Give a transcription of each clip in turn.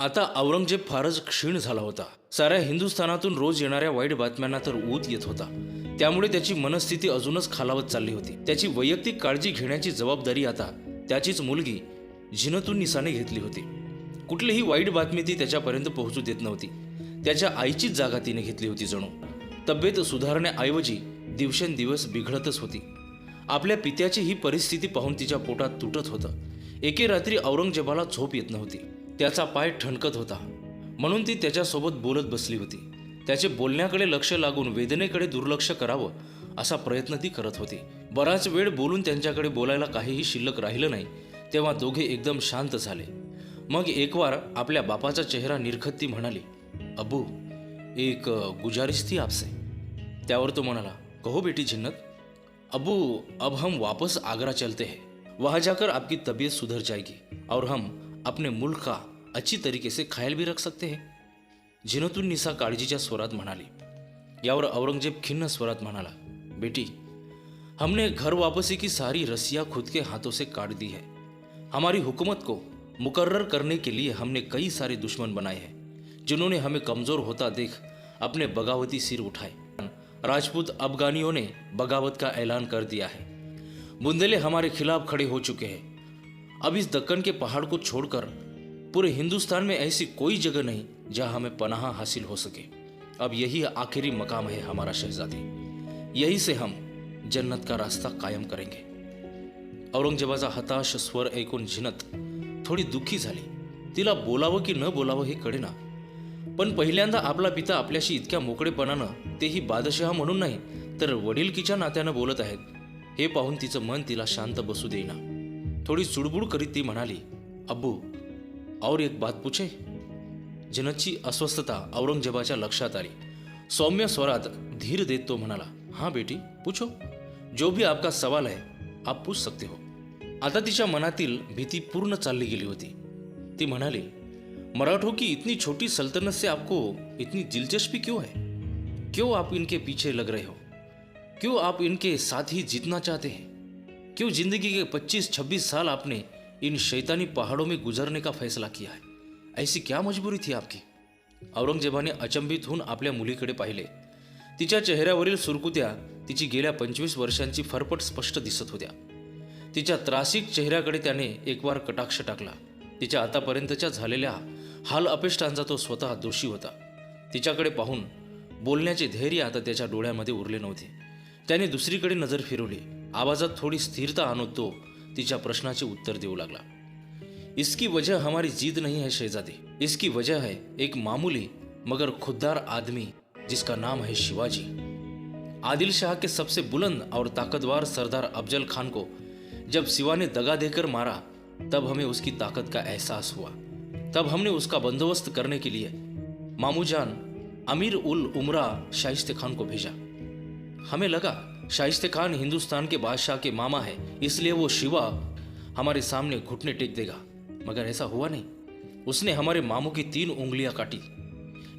आता औरंगजेब फारच क्षीण झाला होता. साऱ्या हिंदुस्थानातून रोज येणाऱ्या वाईट बातम्यांना तर ऊत येत होता. त्यामुळे त्याची मनस्थिती अजूनच खालावत चालली होती. त्याची वैयक्तिक काळजी घेण्याची जबाबदारी आता त्याचीच मुलगी झिनतून निसाने घेतली होती. कुठलीही वाईट बातमी ती त्याच्यापर्यंत पोहोचू देत नव्हती. त्याच्या आईचीच जागा तिने घेतली होती जणू. तब्येत सुधारण्याऐवजी दिवसेंदिवस बिघडतच होती. आपल्या पित्याची ही परिस्थिती पाहून तिच्या पोटात तुटत होतं. एके रात्री औरंगजेबाला झोप येत नव्हती. त्याचा पाय ठणकत होता. म्हणून ती त्याच्यासोबत बोलत बसली होती. त्याचे बोलण्याकडे लक्ष लागून वेदनेकडे दुर्लक्ष करावं असा प्रयत्न ती करत होती. बराच वेळ बोलून त्यांच्याकडे बोलायला काहीही शिल्लक राहिलं नाही तेव्हा दोघे एकदम शांत झाले. मग एकवार आपल्या बापाचा चेहरा निरखत ती म्हणाली अबू एक गुजारिश थी आपसे. त्यावर तो म्हणाला कहो बेटी झिन्नत अबू अब हम वापस आगरा चलते हैं. वहां जाकर आपकी तबीयत सुधर जाएगी और हम अपने मुल्क का अच्छी तरीके से ख्याल भी रख सकते हैं। जिनतून निसा काळजीच्या स्वरात म्हणाली, यावर औरंगज़ेब खिन्न स्वरात म्हणाला, बेटी, हमने घर वापसी की सारी रस्सियाँ खुद के हाथों से काट दी है। हमारी हुकूमत को मुकर्र करने के लिए हमने कई सारे दुश्मन बनाए हैं, जिन्होंने हमें कमज़ोर होता देख अपने बगावती सिर उठाए। राजपूत अफगानियों ने बगावत का ऐलान कर दिया है। बुंदेले हमारे खिलाफ खड़े हो चुके हैं। अब इस दक्कन के पहाड़ को छोड़कर पूरे हिंदुस्तान में ऐसी कोई जगह नहीं जहां हमें पनाह हासिल हो सके। अब यही आखिरी मकाम है हमारा शहजादी। यही से हम जन्नत का रास्ता कायम करेंगे। औरंगजेबाचा हताश स्वर ऐकून झिनत थोडी दुःखी झाली। तिला बोलावं की न बोलावं हे कळेना। पण पहिल्यांदा आपला पिता आपल्याशी इतक्या मोकळेपणानं तेही बादशहा म्हणून नाही तर वडीलकीच्या नात्यानं बोलत आहेत? हे पाहून तिचं मन तिला शांत बसू देईना. थोडी चुडबुड करीत ती म्हणाली अब्बू और एक बात पूछे? जनतची अस्वस्थता औरंगजेबाच्या लक्षात आली. सौम्य स्वरात धीर देत तो म्हणाला हां बेटी पूछो. जो भी आपका सवाल है आप पूछ सकते हो. आता तिच्या मनातील भीती पूर्ण चालली गेली होती. ती म्हणाली मराठों की इतनी छोटी सल्तनत से आपको इतनी दिलचस्पी क्यों है? क्यों आप इनके पीछे लग रहे हो? क्यों आप इनके साथ ही जीतना चाहते हैं? क्यों जिंदगी के 25-26 साल आपने इन शैतानी पहाड़ों में गुजरने का फैसला किया है। ऐसी क्या मजबूरी थी आपकी? औरंगजेबाने अचंबित होऊन आपल्या मुलीकडे पाहिले। तिच्या चेहऱ्यावरील सुरकुत्या तिची गेल्या पंचवीस वर्षांची फरफट स्पष्ट दिसत होत्या. तिच्या त्रासिक चेहऱ्याकडे त्याने एकवार कटाक्ष टाकला. तिच्या आतापर्यंतच्या झालेल्या हाल अपेष्टांचा तो स्वतः दोषी होता. तिच्याकडे पाहून बोलण्याचे धैर्य आता त्याच्या डोळ्यामध्ये उरले नव्हते. त्याने दुसरीकडे नजर फिरवली. आवाजात थोडी स्थिरता आणत तो तिच्या प्रश्नाचे उत्तर देऊ लागला. इसकी वजह हमारी जीत नहीं है, शहजादी. इसकी वजह है एक मामूली, मगर खुददार आदमी, जिसका नाम है शिवाजी. आदिल शाह के सबसे बुलंद और ताकतवर सरदार अफजल खान को जब सिवा ने दगा देकर मारा, तब हमें उसकी ताकत का एहसास हुआ. तब हमने उसका बंदोबस्त करने के लिए मामूजान अमीर उल उमरा शाइस्ते खान को भेजा. हमें लगा शाइस्ते खान हिंदुस्तान के बादशाह के मामा है, इसलिए वो शिवा हमारे सामने घुटने टेक देगा। मगर ऐसा हुआ नहीं। उसने हमारे मामू की तीन उंगलियाँ काटी।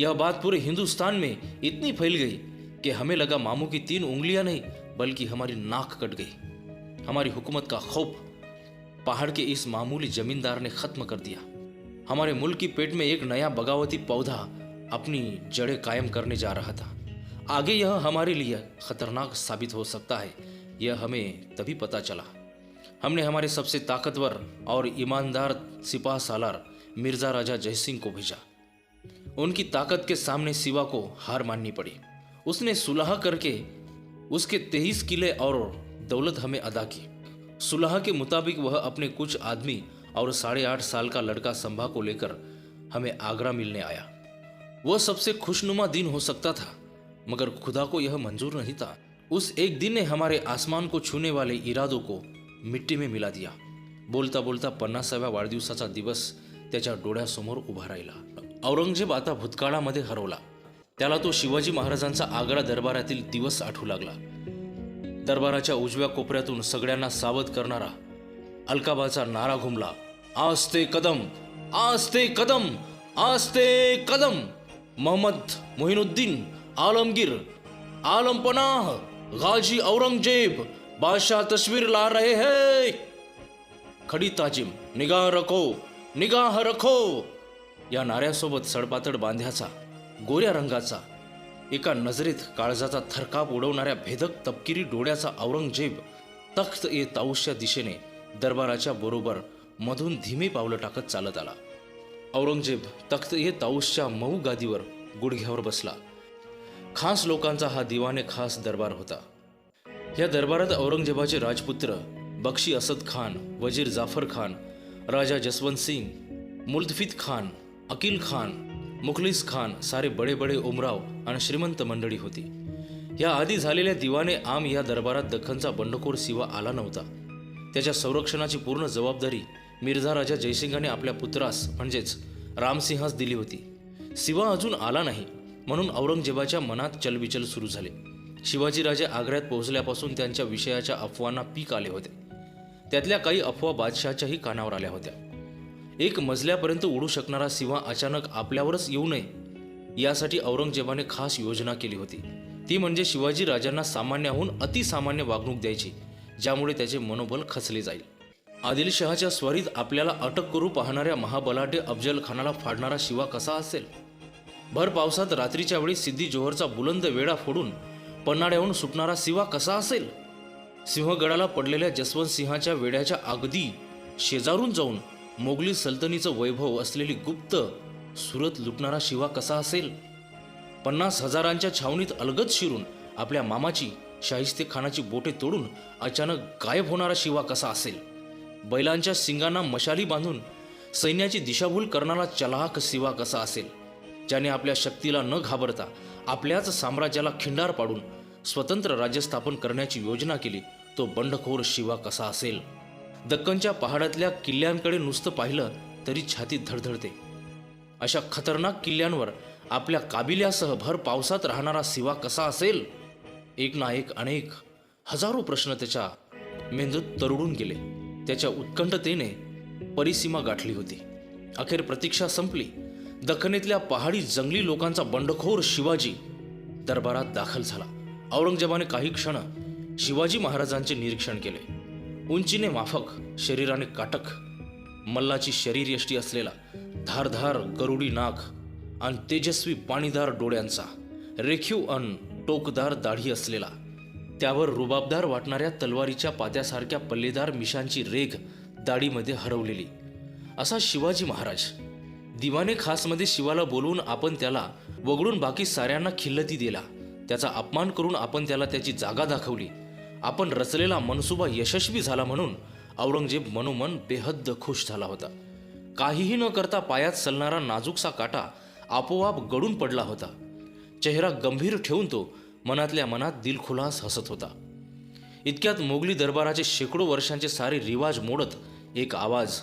यह बात पूरे हिंदुस्तान में इतनी फैल गई कि हमें लगा मामू की तीन उंगलियाँ नहीं, बल्कि हमारी नाक कट गई। हमारी हुकूमत का खौफ पहाड़ के इस मामूली जमींदार ने खत्म कर दिया। हमारे मुल्क की पेट में एक नया बगावती पौधा अपनी जड़ें कायम करने जा रहा था। आगे यह हमारे लिए खतरनाक साबित हो सकता है। यह हमें तभी पता चला। हमने हमारे सबसे ताकतवर और ईमानदार सिपाह सालार मिर्ज़ा राजा जयसिंह को भेजा। उनकी ताकत के सामने सिवा को हार माननी पड़ी। उसने सुलह करके उसके तेईस किले और दौलत हमें अदा की। सुलह के मुताबिक वह अपने कुछ आदमी और साढ़े आठ साल का लड़का संभा को लेकर हमें आगरा मिलने आया। वह सबसे खुशनुमा दिन हो सकता था। मगर खुदा को यह मंजूर नहीं था। उस एक दिन ने हमारे आसमान को छूने वाले इरादों को मिट्टी में मिला दिया। बोलता बोलता पन्नासाव्या वाढदिवसाचा दिवस त्याच्या डोळ्यासमोर उभा राहिला। औरंगजेब आता भूतकाळामध्ये हरवला. त्याला तो शिवाजी महाराजांचा आग्रा दरबारातील दिवस आठवू लागला. दरबाराच्या उजव्या कोपऱ्यातून सगळ्यांना सावध करणारा अलकाबाचा नारा घुमला. आस्ते कदम आस्ते कदम आस्ते कदम. मोहम्मद मोहिनुद्दीन आलमगीर आलम पनाह गाजी औरंगजेब बादशाह तस्वीर ला रहे हैं। खड़ी ताजिम निगाह रखो निगाह रखो। या नाऱ्यासोबत सडपातड बांध्याचा गोऱ्या रंगाचा एका नजरेत काळजाचा थरकाप उडवणाऱ्या भेदक तपकिरी डोळ्याचा औरंगजेब तख्त ए ताऊसच्या दिशेने दरबाराच्या बरोबर मधून धीमे पावलं टाकत चालत आला. औरंगजेब तख्त ए ताऊसच्या मऊ गादीवर गुडघ्यावर बसला. खास लोकांचा हा दिवाने खास दरबार होता. या दरबारात औरंगजेबाचे राजपुत्र बक्षी असद खान वजीर जाफर खान राजा जसवंत सिंग मुल्तफित खान अकिल खान मुखलिस खान सारे बडे बडे उमराव आणि श्रीमंत मंडळी होती. या आधी झालेल्या दिवाने आम या दरबारात दख्खनचा बंडखोर सिवा आला नव्हता. त्याच्या संरक्षणाची पूर्ण जबाबदारी मिर्झा राजा जयसिंगाने आपल्या पुत्रास म्हणजेच रामसिंहास दिली होती. सिवा अजून आला नाही. म्हणून औरंगजेबाच्या मनात चलबिचल सुरू झाले. शिवाजीराजे आग्र्यात पोहोचल्यापासून त्यांच्या विषयाच्या अफवांना पीक आले होते. त्यातल्या काही अफवा बादशहाच्याही कानावर आल्या होत्या. एक मजल्यापर्यंत उडू शकणारा सिंह अचानक आपल्यावरच येऊ नये यासाठी औरंगजेबाने खास योजना केली होती. ती म्हणजे शिवाजी राजांना सामान्याहून अतिसामान्य वागणूक द्यायची ज्यामुळे त्याचे मनोबल खचले जाईल. आदिलशहाच्या स्वरीत आपल्याला अटक करू पाहणाऱ्या महाबलाटे अफजल खानाला फाडणारा शिवा कसा असेल? भर पावसात रात्रीच्या वेळी सिद्धी जोहरचा बुलंद वेढा फोडून पन्हाड्याहून सुटणारा सिवा कसा असेल? सिंहगडाला पडलेल्या जसवंत सिंहाच्या वेड्याच्या अगदी शेजारून जाऊन मोगली सल्तनीचं वैभव असलेली गुप्त सुरत लुटणारा शिवा कसा असेल? पन्नास हजारांच्या छावणीत अलगद शिरून आपल्या मामाची शाहिस्ते खानाची बोटे तोडून अचानक गायब होणारा शिवा कसा असेल? बैलांच्या शिंगांना मशाली बांधून सैन्याची दिशाभूल करणारा चलाहक शिवा कसा असेल? ज्याने आपल्या शक्तीला न घाबरता आपल्याच साम्राज्याला खिंडार पाडून स्वतंत्र राज्य स्थापन करण्याची योजना केली तो बंडखोर शिवा कसा असेल? दक्कनच्या पहाडातल्या किल्ल्यांकडे नुसतं पाहिलं तरी छातीत धडधडते. अशा खतरनाक किल्ल्यांवर आपल्या काबिल्यासह भर पावसात राहणारा शिवा कसा असेल? एक ना एक अनेक हजारो प्रश्न त्याच्या मेंदूत तरुडून गेले. त्याच्या उत्कंठतेने परिसीमा गाठली होती. अखेर प्रतीक्षा संपली. दखनेतल्या पहाडी जंगली लोकांचा बंडखोर शिवाजी दरबारात दाखल झाला. औरंगजेबाने काही क्षण शिवाजी महाराजांचे निरीक्षण केले. उंचीने माफक शरीराने काटक मल्लाची शरीरयष्टी असलेला धारधार गरुडी नाक आणि तेजस्वी पाणीदार डोळ्यांचा रेखीव अन टोकदार दाढी असलेला त्यावर रुबाबदार वाटणाऱ्या तलवारीच्या पात्यासारख्या पल्लेदार मिशांची रेघ दाढीमध्ये हरवलेली. असा शिवाजी महाराज दिवाने खासमध्ये शिवाला बोलवून आपण त्याला वगळून बाकी साऱ्यांना खिल्लती दिला. त्याचा अपमान करून आपण त्याला त्याची जागा दाखवली. आपण रचलेला मनसुबा यशस्वी झाला म्हणून औरंगजेब मनोमन बेहद्द खुश झाला होता. काहीही न करता पायात सलणारा नाजूकसा काटा आपोआप गळून पडला होता. चेहरा गंभीर ठेवून तो मनातल्या मनात दिलखुलास हसत होता. इतक्यात मोगली दरबाराचे शेकडो वर्षांचे सारे रिवाज मोडत एक आवाज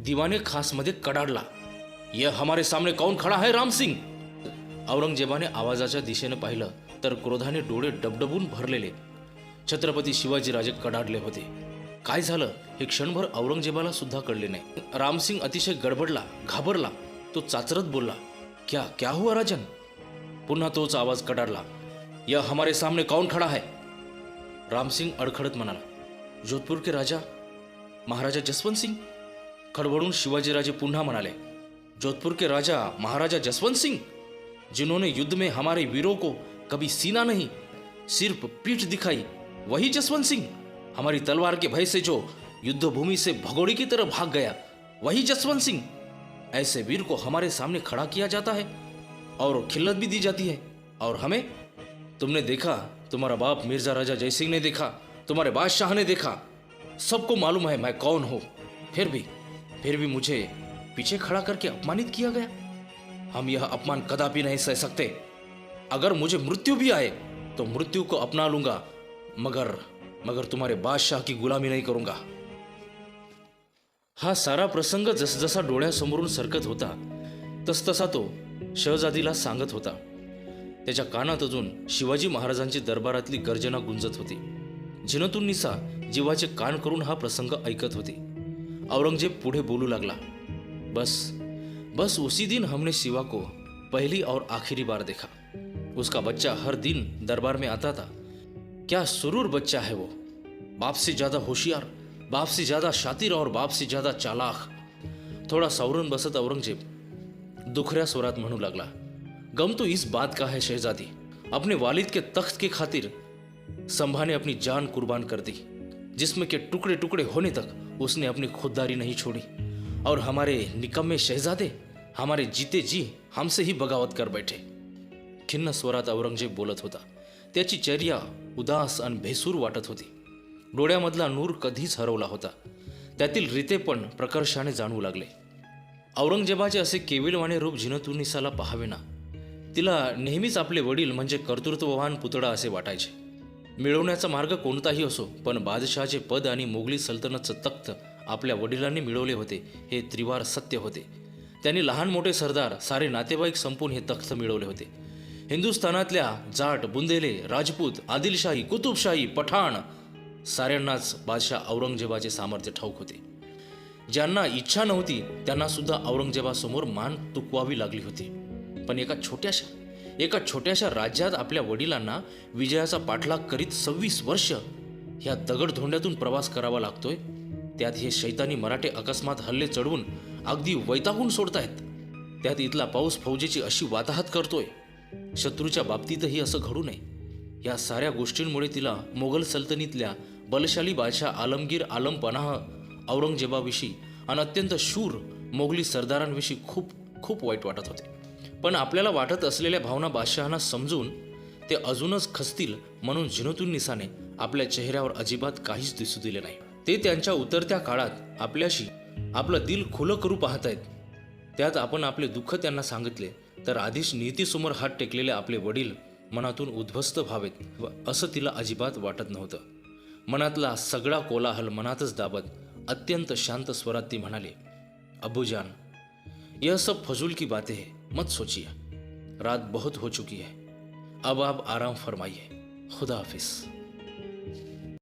दिवाने खासमध्ये कडाडला. यह हमारे सामने कौन खडा है राम सिंग औरंगजेबाने आवाजाच्या दिशेने पाहिलं तर क्रोधाने डोळे डबडबून भरलेले. छत्रपती शिवाजीराजे कडाडले होते. काय झालं हे क्षणभर औरंगजेबाला सुद्धा कळले नाही. रामसिंग अतिशय गडबडला घाबरला. तो चाचरत बोलला क्या क्या हुआ राजन? पुन्हा तोच आवाज कडाडला या हमारे सामने कौन खडा है? रामसिंग अडखडत म्हणाला जोधपूर के राजा? महाराजा जसवंत सिंग खडबडून शिवाजीराजे पुन्हा म्हणाले जोधपुर के राजा महाराजा जसवंत सिंह, जिन्होंने युद्ध में हमारे वीरों को कभी सीना नहीं, सिर्फ़ पीठ दिखाई, वही जसवंत सिंह, हमारी तलवार के भय से जो युद्ध भूमि से भगोड़ी की तरह भाग गया, वही जसवंत सिंह। ऐसे वीर को हमारे सामने खड़ा किया जाता है और खिल्लत भी दी जाती है। और हमें, तुमने देखा, तुम्हारा बाप मिर्ज़ा राजा जयसिंह ने देखा, तुम्हारे बादशाह ने देखा, सबको मालूम है मैं कौन हूँ। फिर भी फिर भी मुझे पीछे खड़ा करके अपमानित किया गया। हम यह अपमान कदापि नहीं सह सकते। अगर मुझे मृत्यु भी आए तो मृत्यु को अपना लूंगा मगर मगर तुम्हारे बादशाह की गुलामी नहीं करूंगा। हा सारा प्रसंग जसजसा डोळ्यासमोरून सरकत होता तसतसा तो शहजादीला सांगत होता। त्याच्या कानात अजून शिवाजी महाराजांची दरबारातली गर्जना गुंजत होती। झिनतून निसा जीवाचे कान करून हा प्रसंग ऐकत होती। औरंगजेब पुढे बोलू लागला बस बस उसी दिन हमने शिवा को पहली और आखिरी बार देखा। उसका बच्चा हर दिन दरबार में आता था। क्या सुरूर बच्चा है वो? बाप से ज़्यादा होशियार, बाप से ज़्यादा शातिर और बाप से ज़्यादा चालाक। थोड़ा सौरन बसत औरंगज़ेब, दुखऱ्या स्वरात म्हणू लागला, गम तो इस बात का है, शहजादी। अपने वालिद के तख्त की खातिर संभा ने अपनी जान कुर्बान कर दी, जिसमें के टुकड़े टुकड़े होने तक उसने अपनी खुददारी नहीं छोड़ी। और हमारे निकम्मे शहजादे हमारे जीते जी हमसे ही बगावत कर बैठे। खिन्न स्वरात औरंगजेब बोलत होता। त्याची चर्या उदास आणि भेसूर वाटत होती। डोळ्यामधला नूर कधीच हरवला होता। त्यातील रीते पण प्रकर्षाने जाणवू लागले। औरंगजेबाचे असे केविलवाणे रूप झिनतुनिसाला पाहावे ना तिला नेहमीच आपले वडील म्हणजे कर्तृत्ववान पुतळा असे वाटायचे। मिळवण्याचा मार्ग कोणताही असो पण बादशहाचे पद आणि मोगली सल्तनतचं तख्त आपल्या वडिलांनी मिळवले होते. हे त्रिवार सत्य होते. त्यांनी लहान मोठे सरदार सारे नातेवाईक संपून हे तख्त मिळवले होते. हिंदुस्थानातल्या जाट बुंदेले राजपूत आदिलशाही कुतुबशाही पठाण साऱ्यांनाच बादशाह औरंगजेबाचे सामर्थ्य ठाऊक होते. ज्यांना इच्छा नव्हती त्यांना सुद्धा औरंगजेबासमोर मान तुकवावी लागली होती. पण एका छोट्याशा एका छोट्याशा राज्यात आपल्या वडिलांना विजयाचा पाठलाग करीत सव्वीस वर्ष ह्या दगडधोंड्यातून प्रवास करावा लागतोय त्यात हे शैतानी मराठे अकस्मात हल्ले चढवून अगदी वैतागून सोडतायत. त्यात इथला पाऊस फौजेची अशी वाताहत करतोय. शत्रूच्या बाबतीतही असं घडू नये. या साऱ्या गोष्टींमुळे तिला मोगल सल्तनीतल्या बलशाली बादशाह आलमगीर आलम पनाह औरंगजेबाविषयी आणि अत्यंत शूर मोगली सरदारांविषयी खूप खूप वाईट वाटत होते. पण आपल्याला वाटत असलेल्या भावना बादशहांना समजून ते अजूनच खसतील म्हणून झिनोतून निसाने आपल्या चेहऱ्यावर अजिबात काहीच दिसू दिले नाही. ते त्यांच्या उतरत्या काळात आपल्याशी आपलं दिल खुलं करू पाहत आहेत त्यात आपण आपले दुःख त्यांना सांगितले तर आधीच नीतीसमोर हात टेकलेले आपले वडील मनातून उद्ध्वस्त व्हावेत व असं तिला अजिबात वाटत नव्हतं. मनातला सगळा कोलाहल मनातच दाबत अत्यंत शांत स्वरात ती म्हणाले अबूजान यह सब फजूल की बातें हैं मत सोचिए. रात बहुत हो चुकी है. अब आप आराम फरमाइए. खुदा हाफिज़.